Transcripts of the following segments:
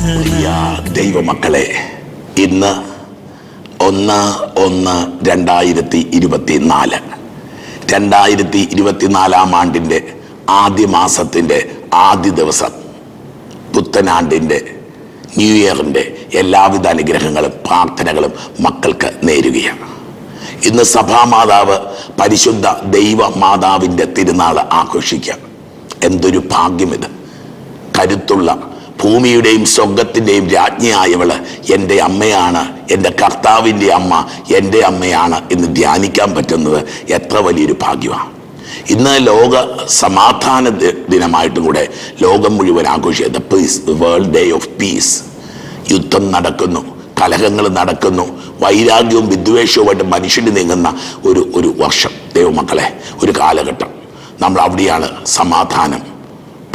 പ്രിയ ദൈവമക്കളെ ഇന്ന് ഒന്ന് ഒന്ന് രണ്ടായിരത്തി ഇരുപത്തി നാല് രണ്ടായിരത്തി ഇരുപത്തിനാലാം ആണ്ടിന്റെ ആദ്യ മാസത്തിന്റെ ആദ്യ ദിവസം പുത്തനാണ്ടിന്റെ ന്യൂ ഇയറിന്റെ എല്ലാവിധ അനുഗ്രഹങ്ങളും പ്രാർത്ഥനകളും മക്കൾക്ക് നേരുകയാണ്. ഇന്ന് സഭാമാതാവ് പരിശുദ്ധ ദൈവ മാതാവിന്റെ തിരുനാൾ ആഘോഷിക്കാം. എന്തൊരു ഭാഗ്യം ഇത് കരുത്തുള്ള ഭൂമിയുടെയും സ്വർഗത്തിന്റെയും രാജ്ഞിയായവൾ എന്റെ അമ്മയാണ് എന്റെ കർത്താവിന്റെ അമ്മ എന്റെ അമ്മയാണ് എന്ന് ധ്യാനിക്കാൻ പറ്റുന്നത് എത്ര വലിയൊരു ഭാഗ്യമാണ് ഇന്ന് ലോക സമാധാന ദിനമായിട്ടും കൂടെ ലോകം മുഴുവൻ ആഘോഷിക്കുക the peace the world day of peace യുദ്ധം നടക്കുന്നു കലഹങ്ങൾ നടക്കുന്നു വൈരാഗ്യവും വിദ്വേഷവുമായിട്ട് മനുഷ്യന് നീങ്ങുന്ന ഒരു ഒരു വർഷം. ദൈവമക്കളെ ഒരു കാലഘട്ടം. നമ്മൾ അവിടെയാണ് സമാധാനം.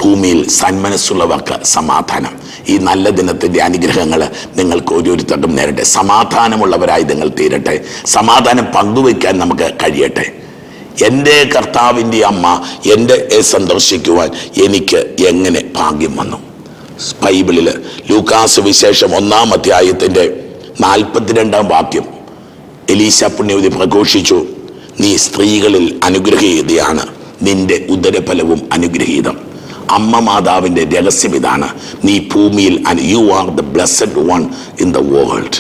ഭൂമിയിൽ സന്മനസ്സുള്ളവർക്ക് സമാധാനം. ഈ നല്ല ദിനത്തിന്റെ അനുഗ്രഹങ്ങൾ നിങ്ങൾക്ക് ഓരോരുത്തർക്കും നേരട്ടെ. സമാധാനമുള്ളവരായി നിങ്ങൾ തീരട്ടെ. സമാധാനം പങ്കുവയ്ക്കാൻ നമുക്ക് കഴിയട്ടെ. എന്റെ കർത്താവിന്റെ അമ്മ എന്റെ സന്ദർശിക്കുവാൻ എനിക്ക് എങ്ങനെ ഭാഗ്യം വന്നു? ബൈബിളിൽ ലൂക്കാസ് വിശേഷം ഒന്നാം അധ്യായത്തിന്റെ നാൽപ്പത്തിരണ്ടാം വാക്യം. എലീശ പുണ്യവതി പ്രഘോഷിച്ചു നീ സ്ത്രീകളിൽ അനുഗ്രഹീതയാണ്. നിന്റെ ഉദരഫലവും അനുഗ്രഹീതം. അമ്മ മാതാവിന്റെ രഹസ്യം ഇതാണ് നീ ഭൂമിയിൽ and you are the blessed one in the world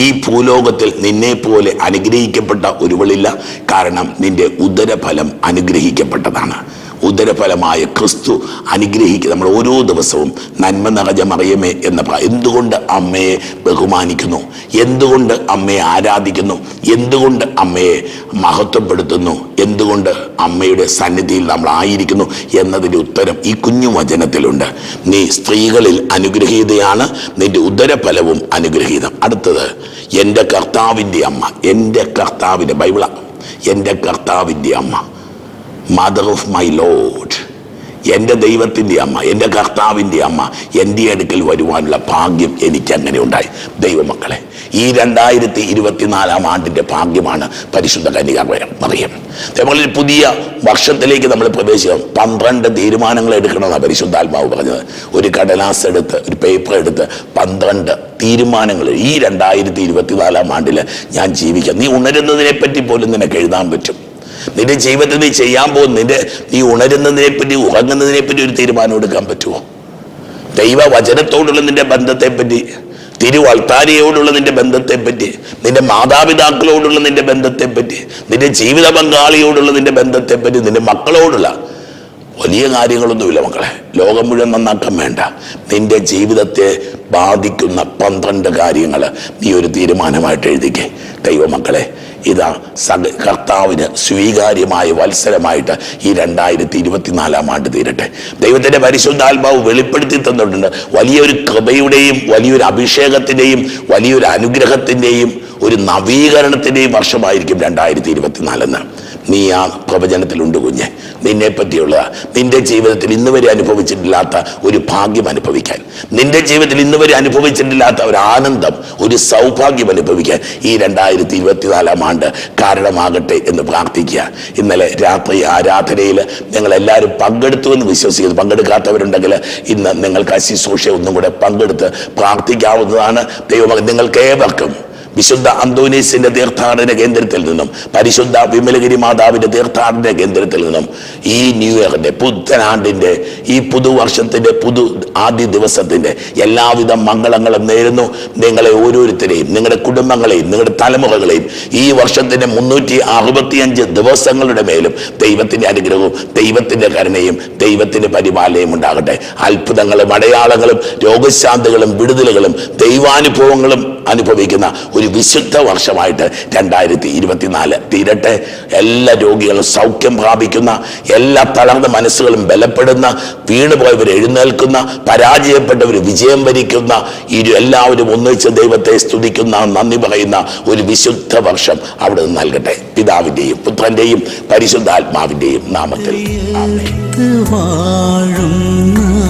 ഈ ഭൂലോകത്തിൽ നിന്നെ പോലെ അനുഗ്രഹിക്കപ്പെട്ട ഒരുവളില്ല. കാരണം നിന്റെ ഉദരഫലം അനുഗ്രഹിക്കപ്പെട്ടതാണ്. ഉദരഫലമായ ക്രിസ്തു അനുഗ്രഹിക്കുക നമ്മൾ ഓരോ ദിവസവും നന്മ നിറഞ്ഞ മറിയമേ എന്ന എന്തുകൊണ്ട് അമ്മയെ ബഹുമാനിക്കുന്നു? എന്തുകൊണ്ട് അമ്മയെ ആരാധിക്കുന്നു? എന്തുകൊണ്ട് അമ്മയെ മഹത്വപ്പെടുത്തുന്നു? എന്തുകൊണ്ട് അമ്മയുടെ സന്നിധിയിൽ നമ്മൾ ആയിരിക്കുന്നു എന്നതിന്റെ ഉത്തരം ഈ കുഞ്ഞു വചനത്തിലുണ്ട്. നീ സ്ത്രീകളിൽ അനുഗ്രഹീതയാണ് നിന്റെ ഉദരഫലവും അനുഗ്രഹീതം. അടുത്തത് എന്റെ കർത്താവിന്റെ അമ്മ എന്റെ കർത്താവിന്റെ ബൈബിള എന്റെ കർത്താവിന്റെ അമ്മ. മദർ ഓഫ് മൈ ലോഡ് എന്റെ ദൈവത്തിന്റെ അമ്മ എന്റെ കർത്താവിന്റെ അമ്മ എന്റെ അടുക്കൽ വരുവാനുള്ള ഭാഗ്യം എനിക്ക് അങ്ങനെ ഉണ്ടായി. ദൈവമക്കളെ ഈ രണ്ടായിരത്തി ഇരുപത്തിനാലാം ആണ്ടിന്റെ ഭാഗ്യമാണ് പരിശുദ്ധ കന്യക മറിയം. അതേപോലെ പുതിയ വർഷത്തിലേക്ക് നമ്മൾ പ്രവേശിക്കണം. പന്ത്രണ്ട് തീരുമാനങ്ങൾ എടുക്കണമെന്നാണ് പരിശുദ്ധാത്മാവ് പറഞ്ഞത്. ഒരു കടലാസ് എടുത്ത് ഒരു പേപ്പർ എടുത്ത് പന്ത്രണ്ട് തീരുമാനങ്ങൾ ഈ രണ്ടായിരത്തി ഇരുപത്തിനാലാം ആണ്ടിൽ ഞാൻ ജീവിക്കാം. നീ ഉണരുന്നതിനെ പറ്റി പോലും നിനക്ക് എഴുതാൻ പറ്റും. നിന്റെ ജീവിതത്തിൽ നീ ചെയ്യാൻ പോകുന്ന നിന്റെ നീ ഉണരുന്നതിനെ പറ്റി ഉറങ്ങുന്നതിനെ പറ്റി ഒരു തീരുമാനം എടുക്കാൻ പറ്റുമോ? ദൈവ വചനത്തോടുള്ള നിന്റെ ബന്ധത്തെ പറ്റി തിരുവൾത്താരിയോടുള്ള നിന്റെ ബന്ധത്തെ പറ്റി നിന്റെ മാതാപിതാക്കളോടുള്ള നിന്റെ ബന്ധത്തെ പറ്റി നിന്റെ ജീവിത പങ്കാളിയോടുള്ള നിന്റെ ബന്ധത്തെ പറ്റി നിന്റെ മക്കളോടുള്ള വലിയ കാര്യങ്ങളൊന്നുമില്ല മക്കളെ. ലോകം മുഴുവൻ നന്നാക്കാൻ വേണ്ട. നിന്റെ ജീവിതത്തെ ബാധിക്കുന്ന പന്ത്രണ്ട് കാര്യങ്ങൾ നീ ഒരു തീരുമാനമായിട്ട് എഴുതിക്കേ. ദൈവമക്കളെ ഇതാ സക കർത്താവിന് സ്വീകാര്യമായ വത്സരമായിട്ട് ഈ രണ്ടായിരത്തി ഇരുപത്തിനാലാം ആണ്ട് തീരട്ടെ. ദൈവത്തിന്റെ പരിശുദ്ധാത്മാവ് വെളിപ്പെടുത്തി തന്നിട്ടുണ്ട്. വലിയൊരു കൃപയുടെയും വലിയൊരു അഭിഷേകത്തിന്റെയും വലിയൊരു അനുഗ്രഹത്തിന്റെയും ഒരു നവീകരണത്തിന്റെയും വർഷമായിരിക്കും രണ്ടായിരത്തി ഇരുപത്തിനാലെന്ന് നീ ആ പ്രവചനത്തിലുണ്ട് കുഞ്ഞെ. നിന്നെ പറ്റിയുള്ള നിന്റെ ജീവിതത്തിൽ ഇന്ന് വരെ അനുഭവിച്ചിട്ടില്ലാത്ത ഒരു ഭാഗ്യം അനുഭവിക്കാൻ. നിന്റെ ജീവിതത്തിൽ ഇന്ന് വരെ അനുഭവിച്ചിട്ടില്ലാത്ത ഒരു ആനന്ദം ഒരു സൗഭാഗ്യം അനുഭവിക്കാൻ ഈ രണ്ടായിരത്തി ഇരുപത്തിനാലാം ആണ്ട് കാരണമാകട്ടെ എന്ന് പ്രാർത്ഥിക്കുക. ഇന്നലെ രാത്രി ആരാധനയിൽ നിങ്ങൾ എല്ലാവരും പങ്കെടുത്തു എന്ന് വിശ്വസിക്കുന്നു. പങ്കെടുക്കാത്തവരുണ്ടെങ്കിൽ ഇന്ന് നിങ്ങൾക്ക് ആ ശുശ്രൂഷ ഒന്നും കൂടെ പങ്കെടുത്ത് പ്രാർത്ഥിക്കാവുന്നതാണ്. ദൈവം നിങ്ങൾക്ക് ഏവർക്കും വിശുദ്ധ അന്തോനീസിന്റെ തീർത്ഥാടന കേന്ദ്രത്തിൽ നിന്നും പരിശുദ്ധ വിമലഗിരി മാതാവിന്റെ തീർത്ഥാടന കേന്ദ്രത്തിൽ നിന്നും ഈ ന്യൂ ഇയറിന്റെ പുത്തനാണ്ടിന്റെ ഈ പുതുവർഷത്തിന്റെ പുതു ആദ്യ ദിവസത്തിന്റെ എല്ലാവിധ മംഗളങ്ങളും നേരുന്നു. നിങ്ങളെ ഓരോരുത്തരെയും നിങ്ങളുടെ കുടുംബങ്ങളെയും നിങ്ങളുടെ തലമുറകളെയും ഈ വർഷത്തിന്റെ മുന്നൂറ്റി അറുപത്തിയഞ്ച് ദിവസങ്ങളുടെ മേലും ദൈവത്തിന്റെ അനുഗ്രഹവും ദൈവത്തിന്റെ കരുണയും ദൈവത്തിന്റെ പരിപാലനയും ഉണ്ടാകട്ടെ. അത്ഭുതങ്ങളും അടയാളങ്ങളും രോഗശാന്തികളും വിടുതലുകളും ദൈവാനുഭവങ്ങളും അനുഭവിക്കുന്ന ഒരു വിശുദ്ധ വർഷമായിട്ട് രണ്ടായിരത്തി ഇരുപത്തിനാല് തീരട്ടെ. എല്ലാ രോഗികളും സൗഖ്യം പ്രാപിക്കുന്ന എല്ലാ തളർന്ന മനസ്സുകളും ബലപ്പെടുന്ന വീണുപോയവർ എഴുന്നേൽക്കുന്ന പരാജയപ്പെട്ടവർ വിജയം വരിക്കുന്ന ഇരു എല്ലാവരും ഒന്നിച്ച് ദൈവത്തെ സ്തുതിക്കുന്ന നന്ദി പറയുന്ന ഒരു വിശുദ്ധ വർഷം അവിടെ നിന്ന് നൽകട്ടെ. പിതാവിന്റെയും പുത്രന്റെയും പരിശുദ്ധാത്മാവിന്റെയും നാമത്തിൽ. ആമേൻ.